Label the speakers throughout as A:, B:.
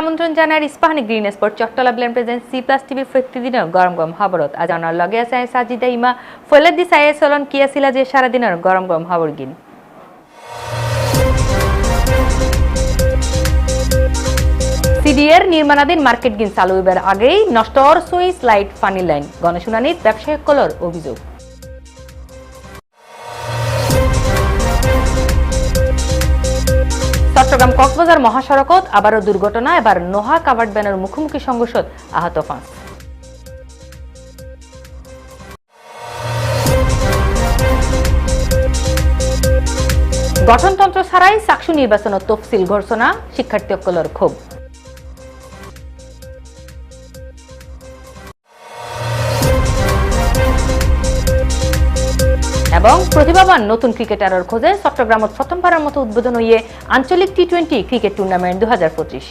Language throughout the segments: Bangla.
A: আমন্ত্রণ জানার ইস্পাহানি গ্রিন স্পোর্ট চট্টলা ব্লেন প্রেজেন্ট সি প্লাস টিভির প্রতিদিনের গরম গরম খবরত আজ অনার লগে আছে সাজিদা ইমা ফলেদ্দি সায়ে চলন কিয়াছিলা যে সারাদিনের গরম গরম খবর গিন সিডিএর নির্মাণাধীন মার্কেট গিন চালু এবার আগেই নষ্টর সুইস লাইট ফানি লাইন গণশুনানিত ব্যবসায়িক কলর অভিযোগ চট্টগ্রাম কক্সবাজার মহাসড়কত আবারও দুর্ঘটনা এবার নোহা কাভার্ড ব্যানের মুখোমুখি সংঘর্ষত আহত হন গঠনতন্ত্র ছাড়াই চাকসু নির্বাচনের তফসিল ঘোষণা শিক্ষার্থীসকলের ক্ষোভ এবং প্রতিভাবান নতুন ক্রিকেটারের খোঁজে চট্টগ্রামত প্রথমবারের মতো উদ্বোধন হইয়ে আঞ্চলিক টি টোয়েন্টি ক্রিকেট টুর্নামেন্ট দু হাজার পঁচিশ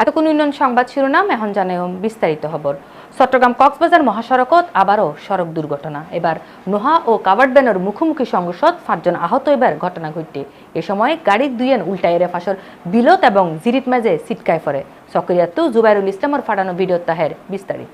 A: এতক্ষণ উন্নয়ন সংবাদ শিরোনাম এখন জানাই বিস্তারিত খবর চট্টগ্রাম কক্সবাজার মহাসড়কত আবারও সড়ক দুর্ঘটনা এবার নোহা ও কাবার্ডবেনের মুখোমুখি সংঘর্ষত পাঁচজন আহত এবার ঘটনা ঘটতে এ সময় গাড়ির দুইয়ান উল্টাই এরে ফাঁসর বিলত এবং জিরিত মাঝে সিটকায় ফরে সক্রিয়াত্তু জুবাইরুল ইসলামর ফাটানো ভিডিও তাহের বিস্তারিত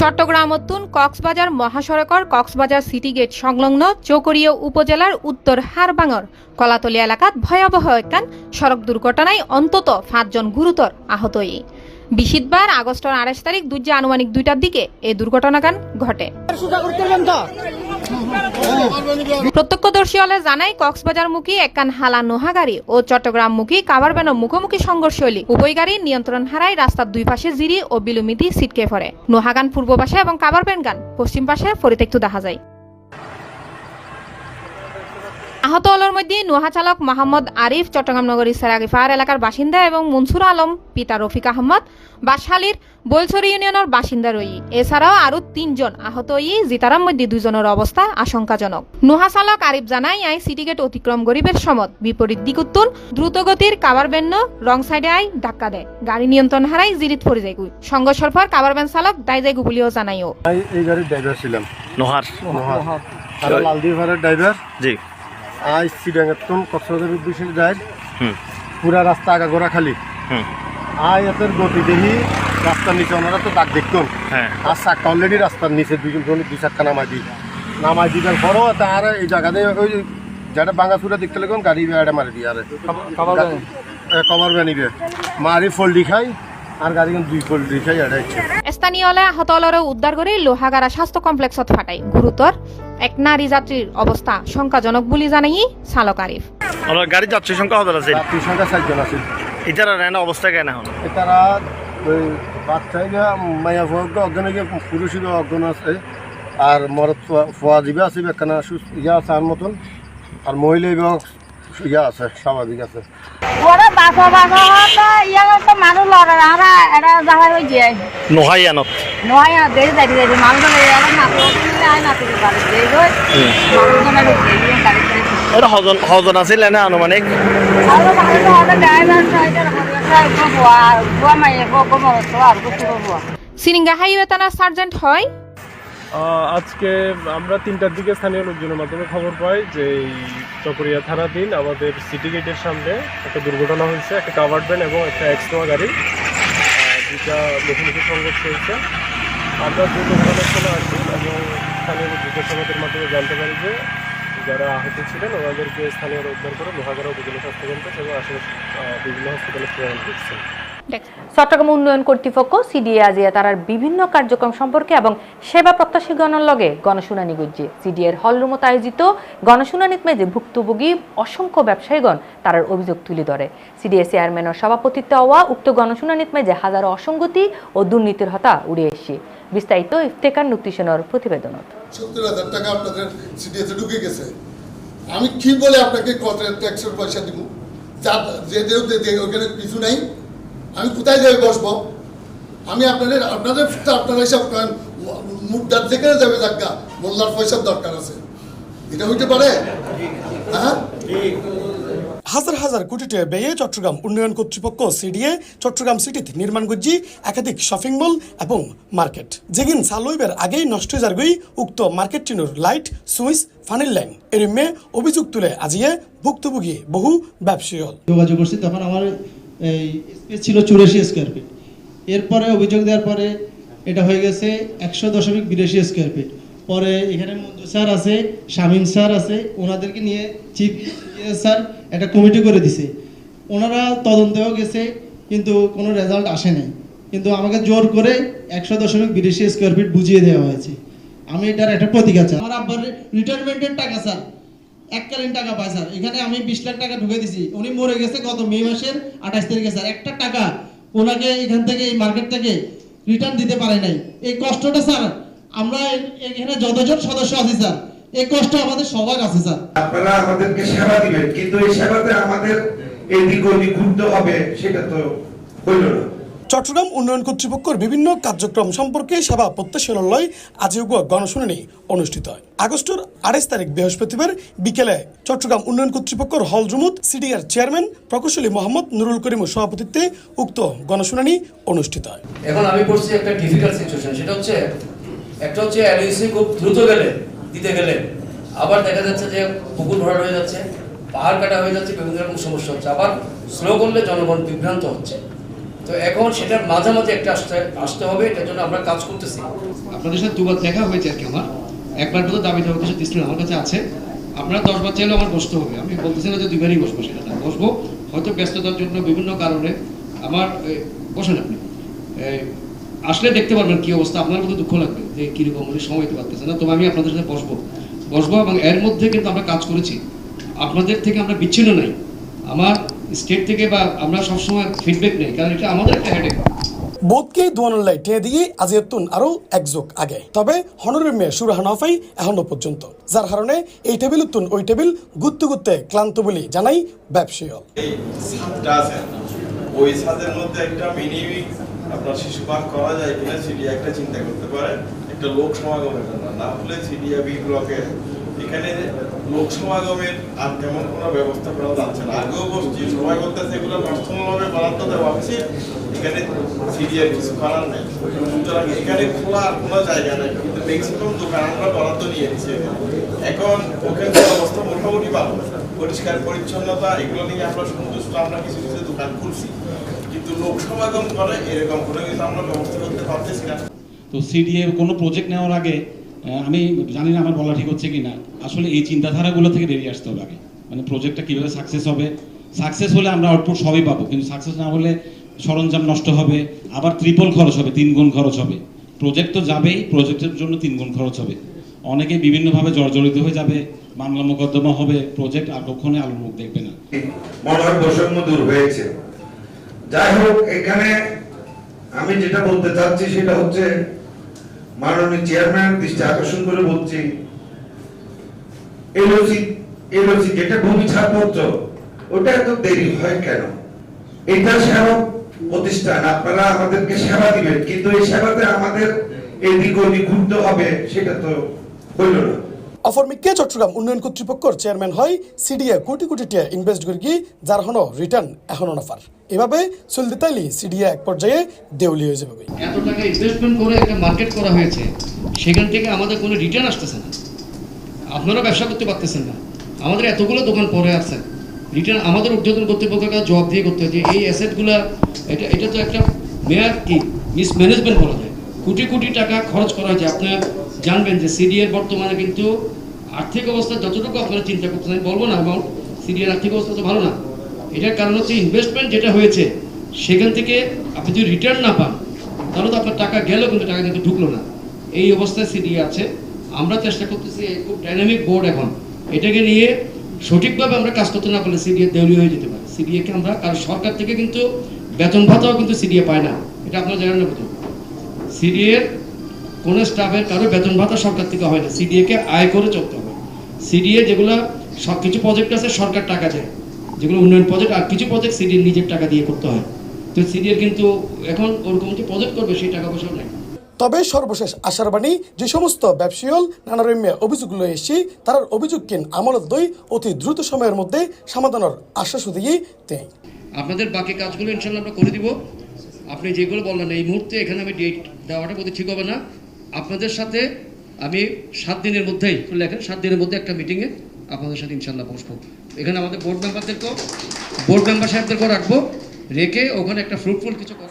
A: চট্টগ্রাম উত্তুন কক্সবাজার মহাসড়কর কক্সবাজার সিটি গেট সংলগ্ন চকরীয় উপজেলার উত্তর হারবাঙর কলাতলি এলাকাত ভয়াবহ একান সড়ক দুর্ঘটনায় অন্তত পাঁচজন গুরুতর আহতই বিশিতবার আগস্টের আড়াইশ তারিখ দুর্যা আনুমানিক দুইটার দিকে এই দুর্ঘটনাকান ঘটে প্রত্যক্ষদর্শী হলে জানাই কক্সবাজারমুখী একান হালা নোহা গাড়ি ও চট্টগ্রামমুখী কাভারভ্যান মুখোমুখি সংঘর্ষ হলি উভয় গাড়ি নিয়ন্ত্রণ হারাই রাস্তার দুই পাশে জিরি ও বিলুমিদি সিটকে ফরে নোহাগান পূর্ব পাশে এবং কাভারভ্যান গান পশ্চিম পাশে পরিত্যক্ত দেখা যায় আহত আলোর মধ্যে নোহা চালক মোহাম্মদ আরিফ চট্টগ্রাম নগরী সেরাগি ফায়ার এলাকার বাসিন্দা এবং মনসুর আলম পিতা রফিক আহমদ বাসালির বলছড়ি ইউনিয়নের বাসিন্দা রই এছাড়াও আরও তিনজন আহত ই জিতারাম মধ্যে দুজনের অবস্থা আশঙ্কাজনক নোহা চালক আরিফ জানাই আই সিটি গেট অতিক্রম গরিবের সমত বিপরীত দিকুত্তুন দ্রুতগতির কাবার বেন্ন রং সাইডে আই ধাক্কা দেয় গাড়ি নিয়ন্ত্রণ হারাই জিরিত পড়ে যায় সংঘর্ষের পর কাবার ব্যান চালক দায় যায় গুবলিও জানাইও
B: এই গাড়ির ড্রাইভার ছিলাম নোহার নোহার লালদি ড্রাইভার জি আজ সিডাঙ্গের তন কক্সবাজার উদ্দেশ্যে যায় পুরা রাস্তা আগা ঘোরা খালি আয় এতের গতি দেখি রাস্তার নিচে ওনারা তো দাগ দেখতো হ্যাঁ। আর চারটা অলরেডি রাস্তার নিচে দুজন দুই সাতটা নামাই দিই নামাই দিবার পরও আর এই জায়গাতে ওই যেটা বাঙ্গাচুরা দেখতে লাগুন গাড়ি বেড়াটা মারি দিই আর কভার বানিবে মারি ফল্ডি খাই আর গাড়ি দুই ফল্ডি খাই এটা
A: স্থানীয় আহত উদ্ধার করে লোহাগারা স্বাস্থ্য কমপ্লেক্সত ফাটাই গুরুতর এক নারী যাত্রীর অবস্থা শঙ্কাজনক বলে জানাই চালক আরিফ
C: আমরা গাড়ি যাত্রী সংখ্যা হবে আছে
B: যাত্রী সংখ্যা সাত জন আছে
C: এটারা নেন অবস্থা কেন এখন
B: এটারা ওই বাচ্চাইলে মায়া ভোগ অজ্ঞান পুরুষের অজ্ঞান আছে আর মরদ ফোয়া দিবে আছে একখানা ইয়া আছে আর মতন আর মহিলা বিভাগ ইয়া আছে স্বাভাবিক আছে
D: ওরা বাসা বাসা ইয়া তো মানুষ লড়ে আমরা এটা যাওয়ার ওই যে নোহাইয়ানত নয়া দেরি যাই যাই
C: এটা হজন হজন না আনুমানিক
A: সিরিঙ্গা হাইওয়ে থানা সার্জেন্ট হয়
E: আজকে আমরা তিনটার দিকে স্থানীয় লোকজনের মাধ্যমে খবর পাই যে এই চকরিয়া থানাধীন আমাদের সিটি গেটের সামনে একটা দুর্ঘটনা হয়েছে একটা কাভার্ড ভ্যান এবং একটা এক্সনোয়া গাড়ি দুটা মুখোমুখি সংঘর্ষ হয়েছে আমরা ঘটনাস্থলে আসি এবং স্থানীয় জিজ্ঞাসাবাদের মাধ্যমে জানতে পারি যে যারা আহত ছিলেন ওনাদেরকে স্থানীয়রা উদ্ধার করে লোহাগড়া উপজেলা স্বাস্থ্য কেন্দ্র এবং আশেপাশে বিভিন্ন হসপিটালে প্রেরণ করছেন
A: চট্টগ্রাম উন্নয়ন কর্তৃপক্ষ সিডিএ আজিয়া তারার বিভিন্ন কার্যক্রম সম্পর্কে এবং সেবা প্রত্যাশী গণন লগে গণশুনানি গুজি সিডিএর হলরুমত আয়োজিত গণশুনানিত মেজে ভুক্তভোগী অসংখ্য ব্যবসায়ীগণ তারার অভিযোগ তুলে ধরে সিডিএ চেয়ারম্যানের সভাপতিত্ব হওয়া উক্ত গণশুনানিত মেজে হাজারো অসঙ্গতি ও দুর্নীতির হতা উড়ে এসে বিস্তারিত ইফতেকার নুকতিশনর প্রতিবেদনত
F: সত্তর হাজার টাকা আপনাদের সিডিএসে ঢুকে গেছে আমি কি বলে আপনাকে কত ট্যাক্সের পয়সা দিব চার যে যে ওখানে কিছু নাই আমি কোথায় যাই বসবো আমি আপনাদের আপনাদের আপনারা হিসাব করেন মুদ্রার যেখানে যাবে জাগা মোল্লার পয়সার দরকার আছে এটা হইতে পারে হ্যাঁ
A: হাজার হাজার কোটি টাকা ব্যয়ে চট্টগ্রাম উন্নয়ন কর্তৃপক্ষ সিডিএ চট্টগ্রাম সিটিতে নির্মাণ করছি একাধিক শপিং মল এবং মার্কেট যেদিন সালোইবের আগেই নষ্ট হয়ে যারগুই উক্ত মার্কেটটিনোর লাইট সুইচ ফানিল লাইন এর মে অভিযোগ তুলে আজিয়ে ভুক্তভোগী বহু ব্যবসায়ী
G: যোগাযোগ করছি তখন আমার এই স্পেস ছিল চুরাশি স্কোয়ার ফিট এরপরে অভিযোগ দেওয়ার পরে এটা হয়ে গেছে একশো দশমিক বিরাশি স্কোয়ার ফিট পরে এখানে মঞ্জু স্যার আছে শামীম স্যার আছে ওনাদেরকে নিয়ে চিফ স্যার একটা কমিটি করে দিছে ওনারা তদন্তেও গেছে কিন্তু কোনো রেজাল্ট আসে নাই কিন্তু আমাকে জোর করে একশো দশমিক বিরাশি স্কোয়ার ফিট বুঝিয়ে দেওয়া হয়েছে আমি এটার একটা প্রতিকার চাই
H: আমার আব্বার রিটায়ারমেন্টের টাকা স্যার এককালীন টাকা পায় স্যার এখানে আমি বিশ লাখ টাকা ঢুকে দিছি উনি মরে গেছে গত মে মাসের আঠাশ তারিখে স্যার একটা টাকা ওনাকে এখান থেকে এই মার্কেট থেকে রিটার্ন দিতে পারে নাই এই কষ্টটা স্যার আমরা এখানে যতজন সদস্য আছি স্যার এই কষ্ট আমাদের সবার আছে স্যার
F: আপনারা আমাদেরকে সেবা দিবেন কিন্তু এই সেবাতে আমাদের এদিক ওদিক ঘুরতে হবে সেটা তো হইল না
A: চট্টগ্রাম উন্নয়ন কর্তৃপক্ষের বিভিন্ন কার্যক্রম সম্পর্কে সেবা প্রত্যাশীলয় আজীবগুয়া গণশুনানি অনুষ্ঠিত হয় আগস্টের আড়াইশ তারিখ বৃহস্পতিবার বিকেলে চট্টগ্রাম উন্নয়ন কর্তৃপক্ষের হল জুমুত সিডিআর চেয়ারম্যান প্রকৌশলী মোহাম্মদ নুরুল করিমের সভাপতিত্বে উক্ত গণশুনানি অনুষ্ঠিত হয়
I: এখন আমি পড়ছি একটা ডিফিকাল্ট সিচুয়েশন সেটা হচ্ছে একটা হচ্ছে এলইসি খুব দ্রুত গেলে দিতে গেলে আবার দেখা যাচ্ছে যে পুকুর ভরাট হয়ে যাচ্ছে পাহাড় কাটা হয়ে যাচ্ছে বিভিন্ন রকম সমস্যা হচ্ছে আবার স্লো করলে জনগণ বিভ্রান্ত হচ্ছে তো এখন সেটার মাঝামাঝি একটা আসতে আসতে হবে এটার জন্য আমরা কাজ করতেছি
J: আপনাদের সাথে দুবার দেখা হয়েছে আর কি আমার একবার মতো দাবি দাবার কিছু দিচ্ছিলেন আমার কাছে আছে আপনার দশ বার চাইলে আমার বসতে হবে আমি বলতেছি না যে দুইবারই বসবো সেটা না বসবো হয়তো ব্যস্ততার জন্য বিভিন্ন কারণে আমার বসেন আপনি আসলে দেখতে পারবেন কি অবস্থা আপনার মধ্যে দুঃখ লাগবে যে কিরকম উনি সময় দিতে পারতেছে না তবে আমি আপনাদের সাথে বসবো বসবো এবং এর মধ্যে কিন্তু আমরা কাজ করেছি আপনাদের থেকে আমরা বিচ্ছিন্ন নাই আমার স্টেট থেকে বা আমরা সবসময় ফিডব্যাক নেই কারণ এটা আমাদের একটা হেডেক
A: বোধকে দোয়ানুল্লাই টেনে দিয়ে এতুন আরও একযোগ আগে তবে হনরের মেয়ে সুর হানাফাই এখনও পর্যন্ত যার কারণে এই টেবিল উত্তুন ওই টেবিল গুত্তে গুত্তে ক্লান্ত বলে জানাই ব্যবসায়ী
K: ওই মধ্যে একটা আপনার শিশু পার্ক করা যায় কিনা সিডিএ একটা চিন্তা করতে পারে একটা লোক সমাগমের জন্য না হলে সিডিয়া বি ব্লকে এখানে লোক সমাগমের আর তেমন কোনো ব্যবস্থা করা যাচ্ছে না আগেও বসছি সবাই করতে সেগুলো পার্সোনালভাবে বরাদ্দ দেওয়া হচ্ছে এখানে সিডিআর কিছু করার নেই সুতরাং এখানে খোলা কোনো জায়গা নেই কিন্তু ম্যাক্সিমাম দোকান আমরা বরাদ্দ নিয়ে নিচ্ছি এখন ওখানকার অবস্থা মোটামুটি ভালো পরিষ্কার পরিচ্ছন্নতা এগুলো নিয়ে আমরা সন্তুষ্ট আমরা কিছু কিছু দোকান খুলছি কিন্তু লোক সমাগম করে এরকম কোনো কিছু আমরা ব্যবস্থা করতে পারতেছি না
L: তো সিডিএ কোনো প্রজেক্ট নেওয়ার আগে আমি জানি না আমার বলা ঠিক হচ্ছে কি না আসলে এই চিন্তাধারাগুলো থেকে বেরিয়ে আসতে হবে আগে মানে প্রজেক্টটা কীভাবে সাকসেস হবে সাকসেস হলে আমরা আউটপুট সবই পাবো কিন্তু সাকসেস না হলে সরঞ্জাম নষ্ট হবে আবার ত্রিপল খরচ হবে তিন গুণ খরচ হবে প্রজেক্ট তো যাবেই প্রজেক্টের জন্য তিন গুণ খরচ হবে অনেকে বিভিন্নভাবে জর্জরিত হয়ে যাবে মামলা মোকদ্দমা হবে প্রজেক্ট আর কখনোই আলোর মুখ দেখবে না
F: মনের বৈষম্য দূর হয়েছে যাই হোক এখানে আমি যেটা বলতে চাচ্ছি সেটা হচ্ছে মাননীয় চেয়ারম্যান দৃষ্টি আকর্ষণ করে বলছি এলওসি যেটা ভূমি ছাড়পত্র ওটা এত দেরি হয় কেন এটা সেবক প্রতিষ্ঠান আপনারা আমাদেরকে সেবা দিবেন কিন্তু এই সেবাতে আমাদের এদিক ওদিক ঘুরতে হবে সেটা তো হইল না
A: মিকে চট্টগ্রাম উন্নয়ন কর্তৃপক্ষর চেয়ারম্যান হয় সিডিএ কোটি কোটি টিয়া ইনভেস্ট করে কি যার হন রিটার্ন এখন অফার এভাবে চলতে তাইলে সিডিএ এক পর্যায়ে দেউলি হয়ে যাবে
L: এত টাকা ইনভেস্টমেন্ট করে একটা মার্কেট করা হয়েছে সেখান থেকে আমাদের কোনো রিটার্ন আসতেছে না আপনারা ব্যবসা করতে পারতেছেন না আমাদের এতগুলো দোকান পরে আছে রিটার্ন আমাদের উদ্বোধন কর্তৃপক্ষের কাছে জবাব দিয়ে করতে হচ্ছে এই অ্যাসেটগুলো এটা এটা তো একটা মেয়াদ কি মিসম্যানেজমেন্ট বলা যায় কোটি কোটি টাকা খরচ করা হয়েছে আপনার জানবেন যে সিরিয়ার বর্তমানে কিন্তু আর্থিক অবস্থা যতটুকু আপনারা চিন্তা করতে আমি বলবো না এবং সিরিয়ার আর্থিক অবস্থা তো ভালো না এটার কারণ হচ্ছে ইনভেস্টমেন্ট যেটা হয়েছে সেখান থেকে আপনি যদি রিটার্ন না পান তাহলে তো আপনার টাকা গেলেও কিন্তু টাকা কিন্তু ঢুকলো না এই অবস্থায় সিরিয়া আছে আমরা চেষ্টা করতেছি খুব ডাইনামিক বোর্ড এখন এটাকে নিয়ে সঠিকভাবে আমরা কাজ করতে না পারলে সিরিয়া দেউলিয়া হয়ে যেতে পারে সিরিয়াকে আমরা কারণ সরকার থেকে কিন্তু বেতন ভাতাও কিন্তু সিরিয়া পায় না এটা আপনারা জানেন না কোথাও সিরিয়ার কোনো স্টাফের কারো বেতন ভাতা সরকার থেকে হয় না সিডিএকে আয় করে চলতে হবে সিডিএ যেগুলো সব কিছু প্রজেক্ট আছে সরকার টাকা দেয় যেগুলো উন্নয়ন প্রজেক্ট আর কিছু প্রজেক্ট সিডিএ নিজের টাকা দিয়ে করতে হয় তো সিডিএ কিন্তু এখন ওরকম যে প্রজেক্ট করবে সেই টাকা পয়সাও নেই
A: তবে সর্বশেষ আশার বাণী যে সমস্ত ব্যবসায়ীল নানা রম্য অভিযোগগুলো এসেছি তার অভিযোগকে আমল দই অতি দ্রুত সময়ের মধ্যে সমাধানের আশা শুধুই দেয়
J: আপনাদের বাকি কাজগুলো ইনশাআল্লাহ আমরা করে দিব আপনি যেগুলো বললেন এই মুহূর্তে এখানে আমি ডেট দেওয়াটা বোধ ঠিক হবে না আপনাদের সাথে আমি সাত দিনের মধ্যেই লেখেন সাত দিনের মধ্যে একটা মিটিংয়ে আপনাদের সাথে ইনশাল্লাহ বসবো এখানে আমাদের বোর্ড মেম্বারদেরকেও বোর্ড মেম্বার সাহেবদেরকেও রাখবো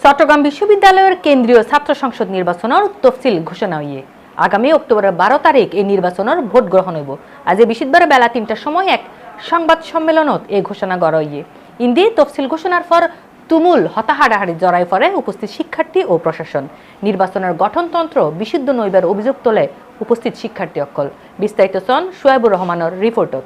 A: চট্টগ্রাম বিশ্ববিদ্যালয়ের কেন্দ্রীয় ছাত্র সংসদ নির্বাচনের তফসিল ঘোষণা হইয়ে আগামী অক্টোবরের বারো তারিখ এই নির্বাচনের ভোট গ্রহণ হইব আজ বিশিতবার বেলা তিনটার সময় এক সংবাদ সম্মেলনত এই ঘোষণা করা হইয়ে ইন্দি তফসিল ঘোষণার পর তুমুল হতাহারাহারি জড়াই পড়ে উপস্থিত শিক্ষার্থী ও প্রশাসন নির্বাচনের গঠনতন্ত্র বিশুদ্ধ নইবার অভিযোগ তোলে উপস্থিত শিক্ষার্থী অক্কল বিস্তারিত সন সোয়াবুর রহমানের রিপোর্টত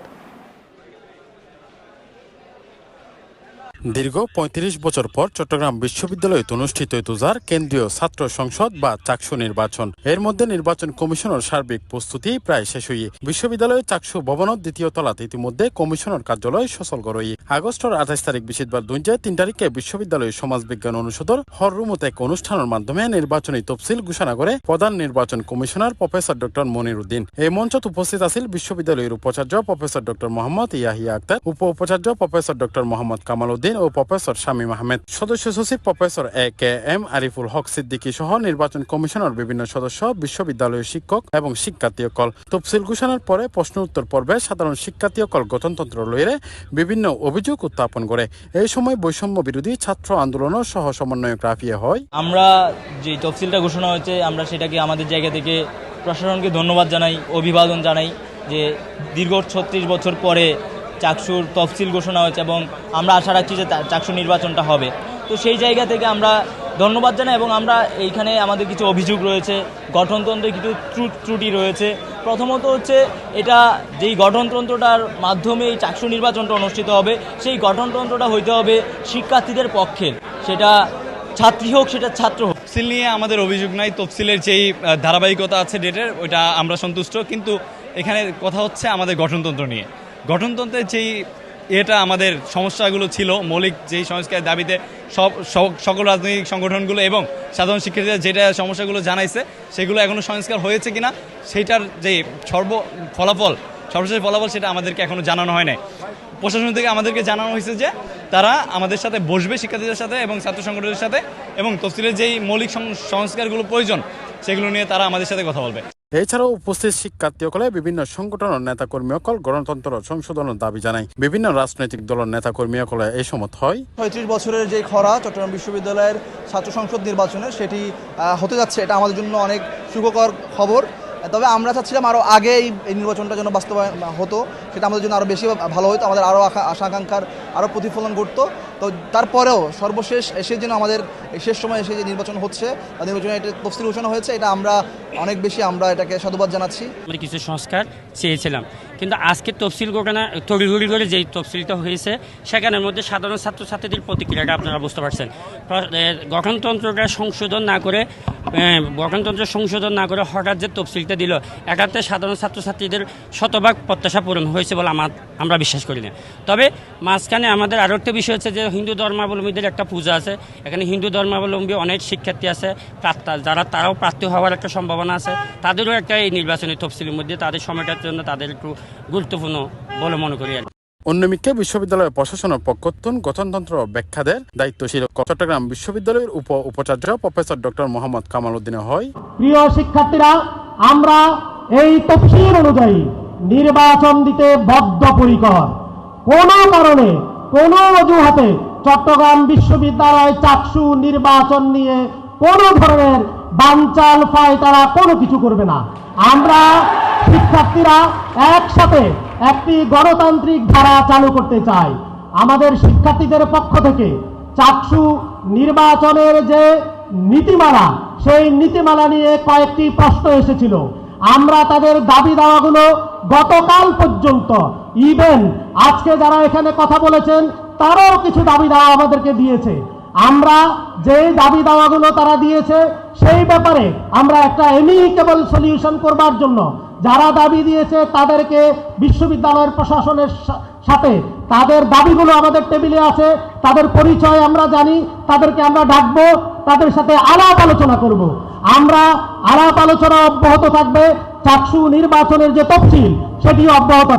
M: দীর্ঘ ৩৫ বছর পর চট্টগ্রাম বিশ্ববিদ্যালয়ে অনুষ্ঠিত তুজার কেন্দ্রীয় ছাত্র সংসদ বা চাকসু নির্বাচন এর মধ্যে নির্বাচন কমিশনের সার্বিক প্রস্তুতি প্রায় শেষ হয়ে বিশ্ববিদ্যালয়ের চাকসু ভবনের দ্বিতীয় তলাতে ইতিমধ্যে কমিশনের কার্যালয় সচল গড়ই আগস্টের আঠাশ তারিখ বিশেষবার দুইজে তিন তারিখে বিশ্ববিদ্যালয় সমাজবিজ্ঞান অনুষদের রুমত এক অনুষ্ঠানের মাধ্যমে নির্বাচনী তফসিল ঘোষণা করে প্রধান নির্বাচন কমিশনার প্রফেসর ড মনির উদ্দিন এই মঞ্চত উপস্থিত আছিল বিশ্ববিদ্যালয়ের উপাচার্য প্রফেসর ড মোহাম্মদ ইয়াহিয়া আক্তার উপ উপাচার্য প্রফেসর ড মোহাম্মদ কামাল উদ্দিন উদ্দিন ও প্রফেসর শামীম আহমেদ সদস্য সচিব professor A K M Ariful Haque Siddiqui সহ নির্বাচন কমিশনের বিভিন্ন সদস্য বিশ্ববিদ্যালয়ের শিক্ষক এবং কল তফসিল ঘোষণার পরে প্রশ্ন উত্তর পর্বে সাধারণ কল গঠনতন্ত্র লইরে বিভিন্ন অভিযোগ উত্থাপন করে এই সময় বৈষম্য বিরোধী ছাত্র আন্দোলন সহ সমন্বয়ক রাফিয়ে হয়
N: আমরা যে তফসিলটা ঘোষণা হয়েছে আমরা সেটাকে আমাদের জায়গা থেকে প্রশাসনকে ধন্যবাদ জানাই অভিবাদন জানাই যে দীর্ঘ ছত্রিশ বছর পরে চাকসুর তফসিল ঘোষণা হয়েছে এবং আমরা আশা রাখছি যে চাকসুর নির্বাচনটা হবে তো সেই জায়গা থেকে আমরা ধন্যবাদ জানাই এবং আমরা এইখানে আমাদের কিছু অভিযোগ রয়েছে গঠনতন্ত্রে কিছু ত্রুটি রয়েছে প্রথমত হচ্ছে এটা যেই গঠনতন্ত্রটার মাধ্যমে এই চাকসু নির্বাচনটা অনুষ্ঠিত হবে সেই গঠনতন্ত্রটা হইতে হবে শিক্ষার্থীদের পক্ষে সেটা ছাত্রী হোক সেটা ছাত্র হোক
O: তফসিল নিয়ে আমাদের অভিযোগ নাই তফসিলের যেই ধারাবাহিকতা আছে ডেটের ওইটা আমরা সন্তুষ্ট কিন্তু এখানে কথা হচ্ছে আমাদের গঠনতন্ত্র নিয়ে গঠনতন্ত্রের যেই এটা আমাদের সমস্যাগুলো ছিল মৌলিক যেই সংস্কারের দাবিতে সব সকল রাজনৈতিক সংগঠনগুলো এবং সাধারণ শিক্ষার্থীরা যেটা সমস্যাগুলো জানাইছে সেগুলো এখনও সংস্কার হয়েছে কিনা সেটার যে সর্ব ফলাফল সর্বশেষ ফলাফল সেটা আমাদেরকে এখনও জানানো হয় নাই প্রশাসন থেকে আমাদেরকে জানানো হয়েছে যে তারা আমাদের সাথে বসবে শিক্ষার্থীদের সাথে এবং ছাত্র সংগঠনের সাথে এবং তফসিলের যেই মৌলিক সংস্কারগুলো প্রয়োজন সেগুলো নিয়ে তারা আমাদের সাথে কথা বলবে
A: এছাড়াও উপস্থিত শিক্ষার্থীসকলে বিভিন্ন সংগঠন ও কর্মী অকল গণতন্ত্র সংশোধনের দাবি জানায় বিভিন্ন রাজনৈতিক দলের কর্মী অকলে এই সমত হয়
P: পঁয়ত্রিশ বছরের যে খরা চট্টগ্রাম বিশ্ববিদ্যালয়ের ছাত্র সংসদ নির্বাচনে সেটি হতে যাচ্ছে এটা আমাদের জন্য অনেক সুখকর খবর তবে আমরা চাচ্ছিলাম আরও আগে এই নির্বাচনটা যেন বাস্তবায়ন হতো সেটা আমাদের জন্য আরও বেশি ভালো হতো আমাদের আরও আশা আকাঙ্ক্ষার আরও প্রতিফলন ঘটতো তো তারপরেও সর্বশেষ এসে যেন আমাদের শেষ সময় এসে যে নির্বাচন হচ্ছে নির্বাচনে এটা তফসিল ঘোষণা হয়েছে এটা আমরা অনেক বেশি আমরা এটাকে সাধুবাদ জানাচ্ছি
Q: কিছু সংস্কার চেয়েছিলাম কিন্তু আজকে তফসিল ঘটনা তড়িঘড়ি করে যেই তফসিলটা হয়েছে সেখানের মধ্যে সাধারণ ছাত্রছাত্রীদের প্রতিক্রিয়াটা আপনারা বুঝতে পারছেন গঠনতন্ত্রটা সংশোধন না করে গঠনতন্ত্র সংশোধন না করে হঠাৎ যে তফসিলটা দিল একাত্রে সাধারণ ছাত্রছাত্রীদের শতভাগ প্রত্যাশা পূরণ হয়েছে বলে আমার আমরা বিশ্বাস করি না তবে মাঝখানে আমাদের আরও একটা বিষয় হচ্ছে যে হিন্দু ধর্মাবলম্বীদের একটা পূজা আছে এখানে হিন্দু ধর্মাবলম্বী অনেক শিক্ষার্থী আছে যারা তারাও প্রার্থী হওয়ার একটা সম্ভাবনা আছে তাদেরও একটা এই নির্বাচনী তফসিলের মধ্যে তাদের সময়টার জন্য তাদের একটু গুরুত্বপূর্ণ বলে মনে করি
A: অন্যমিক্ষা বিশ্ববিদ্যালয়ের প্রশাসনের পক্ষত্বন গঠনতন্ত্র ব্যাখ্যাদের দায়িত্ব ছিল চট্টগ্রাম বিশ্ববিদ্যালয়ের উপ উপাচার্য প্রফেসর ডক্টর মোহাম্মদ কামাল উদ্দিন হয়
R: প্রিয় শিক্ষার্থীরা আমরা এই তফসিল অনুযায়ী নির্বাচন দিতে বদ্ধপরিকর কোনো কারণে কোনো অজুহাতে চট্টগ্রাম বিশ্ববিদ্যালয় চাকসু নির্বাচন নিয়ে কোন ধরনের বানচাল পায় তারা কোনো কিছু করবে না আমরা শিক্ষার্থীরা একসাথে একটি গণতান্ত্রিক ধারা চালু করতে চাই আমাদের শিক্ষার্থীদের পক্ষ থেকে চাকসু নির্বাচনের যে নীতিমালা সেই নীতিমালা নিয়ে কয়েকটি প্রশ্ন এসেছিল আমরা তাদের দাবি দাওয়াগুলো গতকাল পর্যন্ত ইভেন আজকে যারা এখানে কথা বলেছেন তারাও কিছু দাবি দাওয়া আমাদেরকে দিয়েছে আমরা যে দাবি দাওয়াগুলো তারা দিয়েছে সেই ব্যাপারে আমরা একটা এমিকেবল সলিউশন করবার জন্য যারা দাবি দিয়েছে তাদেরকে বিশ্ববিদ্যালয়ের প্রশাসনের সাথে তাদের দাবিগুলো আমাদের টেবিলে আছে তাদের পরিচয় আমরা জানি তাদেরকে আমরা ডাকবো তাদের সাথে আলাপ আলোচনা করব। আমরা আলাপ আলোচনা অব্যাহত থাকবে চাকসু নির্বাচনের যে তফসিল সেটিও অব্যাহত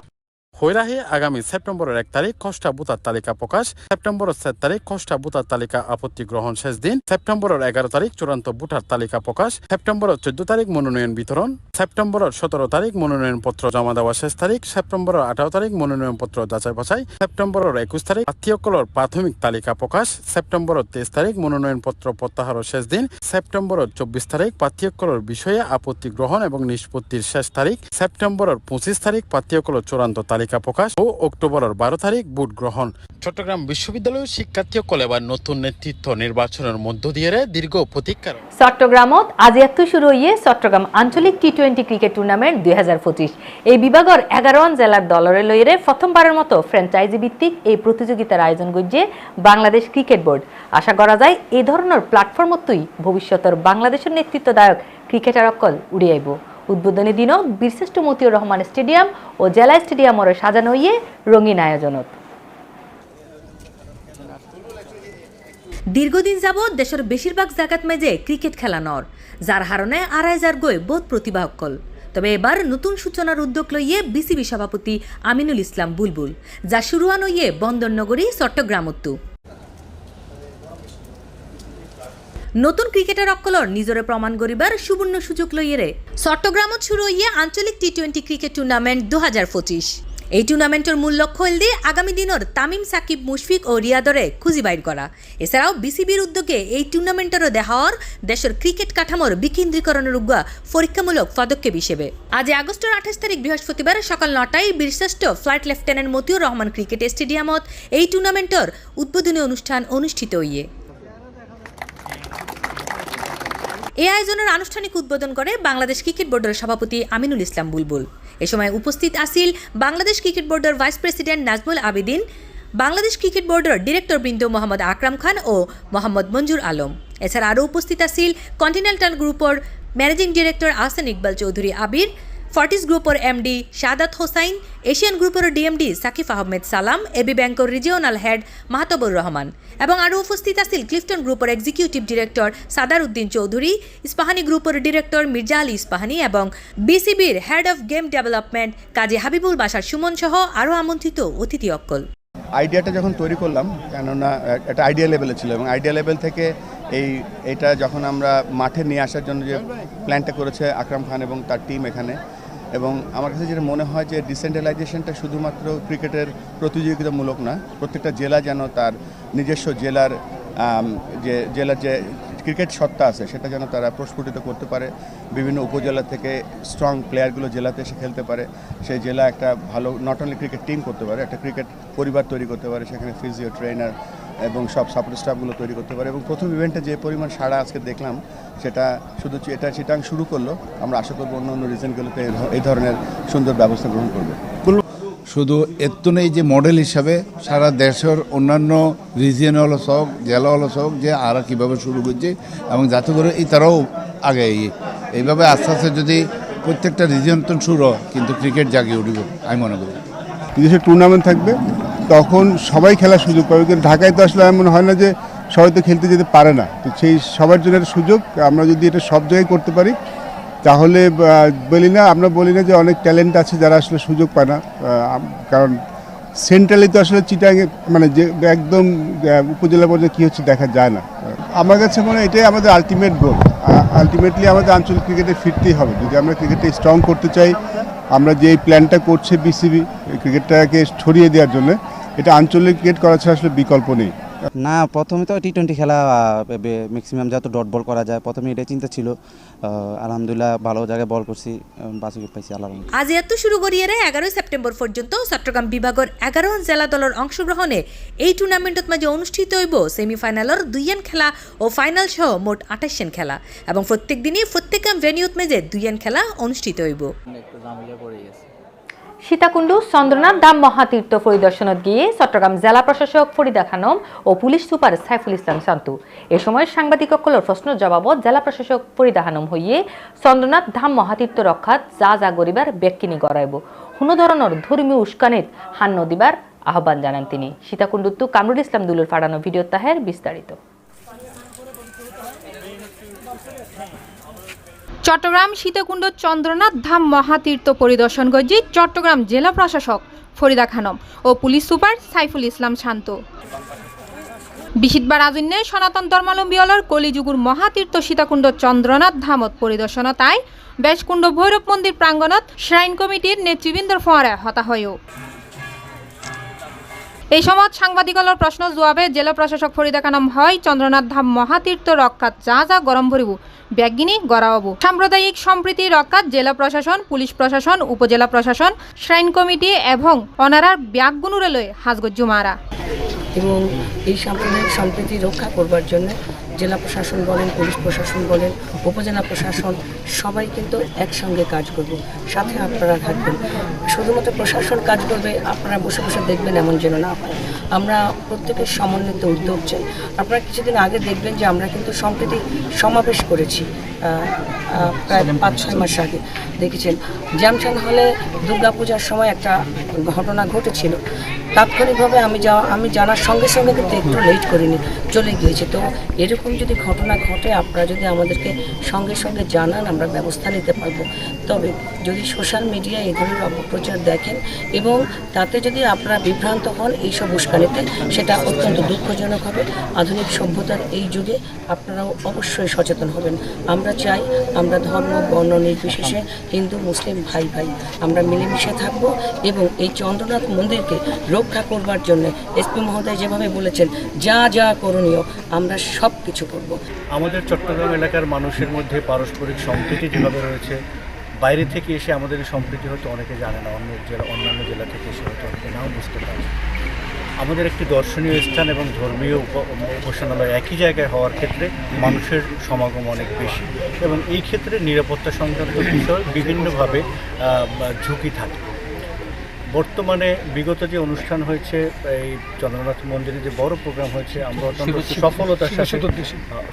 S: হৈরাহি আগামী সেপ্টেম্বরের এক তারিখ খসড়া বুতার তালিকা প্রকাশ সেপ্টেম্বরের সাত তারিখ খসড়া বুতার তালিকা আপত্তি গ্রহণ শেষ দিন সেপ্টেম্বরের এগারো তারিখ চূড়ান্ত বুটার তালিকা প্রকাশ সেপ্টেম্বরের চোদ্দ তারিখ মনোনয়ন বিতরণ সেপ্টেম্বরের সতেরো তারিখ পত্র জমা দেওয়া শেষ তারিখ সেপ্টেম্বরের আঠারো তারিখ পত্র যাচাই বাছাই সেপ্টেম্বরের একুশ তারিখ আত্মীয়কলর প্রাথমিক তালিকা প্রকাশ সেপ্টেম্বরের তেইশ তারিখ পত্র প্রত্যাহারের শেষ দিন সেপ্টেম্বরের চব্বিশ তারিখ পাত্রীয়কলর বিষয়ে আপত্তি গ্রহণ এবং নিষ্পত্তির শেষ তারিখ সেপ্টেম্বরের পঁচিশ তারিখ পাত্রীয়কলর চূড়ান্ত তালিকা তালিকা প্রকাশ ও অক্টোবরের বারো তারিখ ভোট গ্রহণ
A: চট্টগ্রাম বিশ্ববিদ্যালয় শিক্ষার্থীসকল এবার নতুন নেতৃত্ব নির্বাচনের মধ্য দিয়ে দীর্ঘ প্রতীক্ষার চট্টগ্রামত আজ এত শুরু হইয়ে চট্টগ্রাম আঞ্চলিক টি টোয়েন্টি ক্রিকেট টুর্নামেন্ট দুই এই বিভাগের এগারোয়ান জেলার দলরে লইয়ে প্রথমবারের মতো ফ্র্যাঞ্চাইজি ভিত্তিক এই প্রতিযোগিতার আয়োজন করছে বাংলাদেশ ক্রিকেট বোর্ড আশা করা যায় এই ধরনের প্ল্যাটফর্মতই ভবিষ্যতের বাংলাদেশের নেতৃত্বদায়ক ক্রিকেটার অকল উড়িয়াইব উদ্বোধনী দিনত বীরশ্রেষ্ঠ মতিউর রহমান স্টেডিয়াম ও জেলা স্টেডিয়াম ওরে সাজানো হইয়ে রঙিন আয়োজনত দীর্ঘদিন যাবৎ দেশের বেশিরভাগ জাগাত মেজে ক্রিকেট খেলানোর যার হারণে আড়াই হাজার গয়ে বোধ প্রতিভাকল তবে এবার নতুন সূচনার উদ্যোগ লইয়ে বিসিবি সভাপতি আমিনুল ইসলাম বুলবুল যা শুরু আনইয়ে বন্দরনগরী চট্টগ্রামত্তু নতুন ক্রিকেটার অকলর নিজরে প্রমাণ গরিবার সুবর্ণ সুযোগ রে চট্টগ্রামত শুরু হইয়ে আঞ্চলিক টি টোয়েন্টি ক্রিকেট টুর্নামেন্ট দু হাজার পঁচিশ এই টুর্নামেন্টের মূল লক্ষ্য হল দিয়ে আগামী দিনের তামিম সাকিব মুশফিক ও রিয়াদরে খুঁজি বাইর করা এছাড়াও বিসিবির উদ্যোগে এই টুর্নামেন্টেরও দেহাওয়ার দেশের ক্রিকেট কাঠামোর বিকেন্দ্রীকরণের উগ্রা পরীক্ষামূলক পদক্ষেপ হিসেবে আজ আগস্টের আঠাশ তারিখ বৃহস্পতিবার সকাল নটায় বীরশ্রেষ্ঠ flight lieutenant Motiur Rahman cricket স্টেডিয়ামত এই টুর্নামেন্টের উদ্বোধনী অনুষ্ঠান অনুষ্ঠিত হইয়ে এ আয়োজনের আনুষ্ঠানিক উদ্বোধন করে বাংলাদেশ ক্রিকেট বোর্ডের সভাপতি আমিনুল ইসলাম বুলবুল এ সময় উপস্থিত আসিল বাংলাদেশ ক্রিকেট বোর্ডের vice president Nazmul Abedin Bangladesh cricket বোর্ডের ডিরেক্টর বৃন্দ মোহাম্মদ আকরাম খান ও মোহাম্মদ মঞ্জুর আলম এছাড়া আরও উপস্থিত আসিল কন্টিনেন্টাল গ্রুপের managing director Ahsan Iqbal Chowdhury Abir Fortis গ্রুপের এমডি সাদাত হোসাইন এশিয়ান গ্রুপের ডিএমডি সাকিফ আহমেদ সালাম এবি ব্যাংকর রিজিওনাল হেড মাহতাবুর রহমান এবং আরও উপস্থিত আছিল ক্লিফটন গ্রুপের এক্সিকিউটিভ ডিরেক্টর সাদার উদ্দিন চৌধুরী ইস্পাহানি গ্রুপের ডিরেক্টর মির্জা আলী ইস্পাহানি এবং বিসিবির head of game development Kazi Habibul Bashar Sumon সহ আরও আমন্ত্রিত অতিথি অক্কল
T: আইডিয়াটা যখন তৈরি করলাম কেননা একটা আইডিয়া লেভেলে ছিল এবং আইডিয়া লেভেল থেকে এই এটা যখন আমরা মাঠে নিয়ে আসার জন্য যে প্ল্যানটা করেছে আকরাম খান এবং তার টিম এখানে এবং আমার কাছে যেটা মনে হয় যে ডিসেন্ট্রালাইজেশনটা শুধুমাত্র ক্রিকেটের প্রতিযোগিতামূলক না প্রত্যেকটা জেলা যেন তার নিজস্ব জেলার যে জেলার যে ক্রিকেট সত্তা আছে সেটা যেন তারা প্রস্ফুটিত করতে পারে বিভিন্ন উপজেলা থেকে স্ট্রং প্লেয়ারগুলো জেলাতে এসে খেলতে পারে সেই জেলা একটা ভালো নট অনলি ক্রিকেট টিম করতে পারে একটা ক্রিকেট পরিবার তৈরি করতে পারে সেখানে ফিজিও ট্রেনার এবং সব সাপোর্ট স্টাফগুলো তৈরি করতে পারে এবং প্রথম ইভেন্টে যে পরিমাণ সাড়া আজকে দেখলাম সেটা শুধু এটা চিটাং শুরু করলো আমরা আশা করবো অন্য অন্য রিজনগুলোতে এই ধরনের সুন্দর ব্যবস্থা গ্রহণ করবে
U: শুধু নেই যে মডেল হিসাবে সারা দেশের অন্যান্য রিজিয়নাল হোক জেলা হোক যে আরা কীভাবে শুরু করছে এবং যাতে করে এই তারাও আগে এইভাবে আস্তে আস্তে যদি প্রত্যেকটা রিজিয়ন তো শুরু কিন্তু ক্রিকেট জাগিয়ে উঠবে
V: আমি মনে করি বিদেশে টুর্নামেন্ট থাকবে তখন সবাই খেলার সুযোগ পাবে কিন্তু ঢাকায় তো আসলে এমন হয় না যে সবাই তো খেলতে যেতে পারে না তো সেই সবার জন্য একটা সুযোগ আমরা যদি এটা সব জায়গায় করতে পারি তাহলে বলি না আমরা বলি না যে অনেক ট্যালেন্ট আছে যারা আসলে সুযোগ পায় না কারণ সেন্ট্রালি তো আসলে চিটাং মানে যে একদম উপজেলা পর্যায়ে কী হচ্ছে দেখা যায় না আমার কাছে মনে হয় এটাই আমাদের আলটিমেট গোল আলটিমেটলি আমাদের আঞ্চলিক ক্রিকেটে ফিরতেই হবে যদি আমরা ক্রিকেটে স্ট্রং করতে চাই আমরা যে প্ল্যানটা করছে বিসিবি ক্রিকেটটাকে ছড়িয়ে দেওয়ার জন্য এটা আঞ্চলিক ক্রিকেট করা ছাড়া আসলে বিকল্প নেই
W: না প্রথমে তো টি টোয়েন্টি খেলা ম্যাক্সিমাম যত ডট বল করা যায় প্রথমে এটাই চিন্তা ছিল আলহামদুলিল্লাহ ভালো জায়গায় বল করছি বাসুকে পাইছি আল্লাহ
A: আজ এত শুরু করিয়ে এগারোই সেপ্টেম্বর পর্যন্ত চট্টগ্রাম বিভাগের এগারো জেলা দলের অংশগ্রহণে এই টুর্নামেন্টত মাঝে অনুষ্ঠিত হইব সেমিফাইনালের এন খেলা ও ফাইনাল সহ মোট আঠাশন খেলা এবং প্রত্যেক দিনই প্রত্যেক ভেনিউত মেজে এন খেলা অনুষ্ঠিত হইব একটু ঝামেলা পড়ে গেছে সীতাকুণ্ড চন্দ্রনাথ ধাম মহাতীর্থ পরিদর্শনত গিয়ে চট্টগ্রাম জেলা প্রশাসক ফরিদা খানম ও পুলিশ সুপার সাইফুল ইসলাম সান্তু এ সময় সকলের প্রশ্ন জবাবত জেলা প্রশাসক ফরিদা খানম হইয়ে চন্দ্রনাথ ধাম মহাতীর্থ রক্ষাত যা যা গরিবার ব্যক্তিনি গড়াইব কোনো ধরনের ধর্মীয় উস্কানিত হান্ন দিবার আহ্বান জানান তিনি সীতাকুণ্ডুত্তু কামরুল ইসলাম দুলুর ফাড়ানো ভিডিও তাহের বিস্তারিত চট্টগ্রাম সীতাকুণ্ড চন্দ্রনাথ ধাম মহাতীর্থ পরিদর্শন করছি চট্টগ্রাম জেলা প্রশাসক ফরিদা খানম ও পুলিশ সুপার সাইফুল ইসলাম শান্ত বিশিদবার আজন্যে সনাতন ধর্মালম্বী অলর কলিযুগুর মহাতীর্থ সীতাকুণ্ড চন্দ্রনাথ ধামত পরিদর্শনতায় বেশকুণ্ড ভৈরব মন্দির প্রাঙ্গণত শ্রাইন কমিটির নেতৃবৃন্দর ফোঁয়ারে হতা হয়েও এই সময়ত সাংবাদিকলৰ প্রশ্ন জবাবে জেলা প্রশাসক ফরিদা খানম হয় চন্দ্রনাথ ধাম মহাতীর্থ রক্ষাত যা যা গরম ভরিব ব্যাগিনী গড়াবো সাম্প্রদায়িক সম্প্রীতি রক্ষাত জেলা প্রশাসন পুলিশ প্রশাসন উপজেলা প্রশাসন শ্রাইন কমিটি এবং অনারার ব্যাগগুনুরে লয়ে হাজগজ্জু মারা
X: এবং এই সাম্প্রদায়িক সম্প্রীতি রক্ষা করবার জন্য জেলা প্রশাসন বলেন পুলিশ প্রশাসন বলেন উপজেলা প্রশাসন সবাই কিন্তু একসঙ্গে কাজ করবে সাথে আপনারা থাকবেন শুধুমাত্র প্রশাসন কাজ করবে আপনারা বসে বসে দেখবেন এমন যেন না হয় আমরা প্রত্যেকের সমন্বিত উদ্যোগ চাই আপনারা কিছুদিন আগে দেখবেন যে আমরা কিন্তু সম্প্রতি সমাবেশ করেছি প্রায় পাঁচ ছয় মাস আগে দেখেছেন জ্যামশান হলে দুর্গাপূজার সময় একটা ঘটনা ঘটেছিল তাৎক্ষণিকভাবে আমি যা আমি জানার সঙ্গে সঙ্গে কিন্তু একটু লেট করিনি চলে গিয়েছে তো এরকম যদি ঘটনা ঘটে আপনারা যদি আমাদেরকে সঙ্গে সঙ্গে জানান আমরা ব্যবস্থা নিতে পারবো তবে যদি সোশ্যাল মিডিয়ায় এই ধরনের অপপ্রচার দেখেন এবং তাতে যদি আপনারা বিভ্রান্ত হন এইসব উস্কানিতে সেটা অত্যন্ত দুঃখজনক হবে আধুনিক সভ্যতার এই যুগে আপনারাও অবশ্যই সচেতন হবেন আমরা চাই আমরা ধর্ম বর্ণ নির্বিশেষে হিন্দু মুসলিম ভাই ভাই আমরা মিলেমিশে থাকব এবং এই চন্দ্রনাথ মন্দিরকে রক্ষা করবার জন্য এসপি মহোদয় যেভাবে বলেছেন যা যা করণীয় আমরা সব কিছু করব
Y: আমাদের চট্টগ্রাম এলাকার মানুষের মধ্যে পারস্পরিক সম্প্রীতি যেভাবে রয়েছে বাইরে থেকে এসে আমাদের সম্প্রীতি হয়তো অনেকে জানে না অন্য জেলা অন্যান্য জেলা থেকে এসে হয়তো অনেকে নাও বুঝতে পারে আমাদের একটি দর্শনীয় স্থান এবং ধর্মীয় উপাসনালয় একই জায়গায় হওয়ার ক্ষেত্রে মানুষের সমাগম অনেক বেশি এবং এই ক্ষেত্রে নিরাপত্তা সংক্রান্ত বিষয় বিভিন্নভাবে ঝুঁকি থাকে বর্তমানে বিগত যে অনুষ্ঠান হয়েছে এই জগন্নাথ মন্দিরে যে বড় প্রোগ্রাম হয়েছে আমরা অত্যন্ত সফলতার সাথে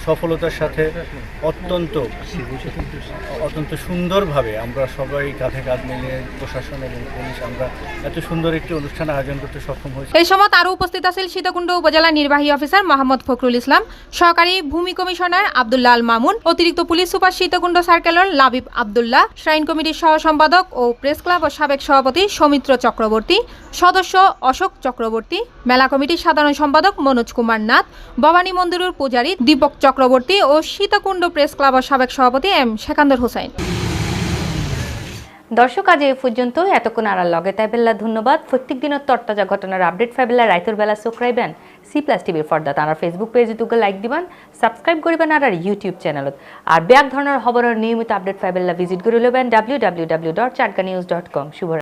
Y: সফলতার সাথে অত্যন্ত অত্যন্ত সুন্দরভাবে আমরা সবাই কাঁধে কাঁধ মিলিয়ে প্রশাসন এবং পুলিশ আমরা এত সুন্দর একটি অনুষ্ঠান আয়োজন করতে সক্ষম হয়েছি
A: এই সময় আরও উপস্থিত আছেন সীতাকুণ্ড উপজেলা নির্বাহী অফিসার মোহাম্মদ ফখরুল ইসলাম সহকারী ভূমি কমিশনার আব্দুল্লাল মামুন অতিরিক্ত পুলিশ সুপার সীতাকুণ্ড সার্কেলর লাবিব আবদুল্লাহ শ্রাইন কমিটির সহ সম্পাদক ও প্রেস ক্লাব ও সাবেক সভাপতি সৌমিত্র চক্রবর্তী সদস্য অশোক চক্রবর্তী মেলা কমিটির সাধারণ সম্পাদক মনোজ কুমার নাথ ভবানী মন্দিরের পূজারী দীপক চক্রবর্তী ও সীতাকুণ্ড প্রেস ক্লাবের সাবেক সভাপতি এম শেখান্দর হোসেন দর্শক আজ এ পর্যন্ত এতক্ষণ আর লগে তাইবেল্লা ধন্যবাদ প্রত্যেক দিনের তরতাজা ঘটনার আপডেট ফাইবেলা রাইতুর বেলা সুক্রাইবেন সি প্লাস টিভির ফর্দা তাঁরা ফেসবুক পেজে তুকে লাইক দিবেন সাবস্ক্রাইব করবেন আর ইউটিউব চ্যানেলত আর ব্যাগ ধরনের খবরের নিয়মিত আপডেট ফাইবেলা ভিজিট করে লবেন ডাব্লিউ ডাব্লিউ ডাব্লিউ ডট চাটকা নিউজ ডট কম শুভ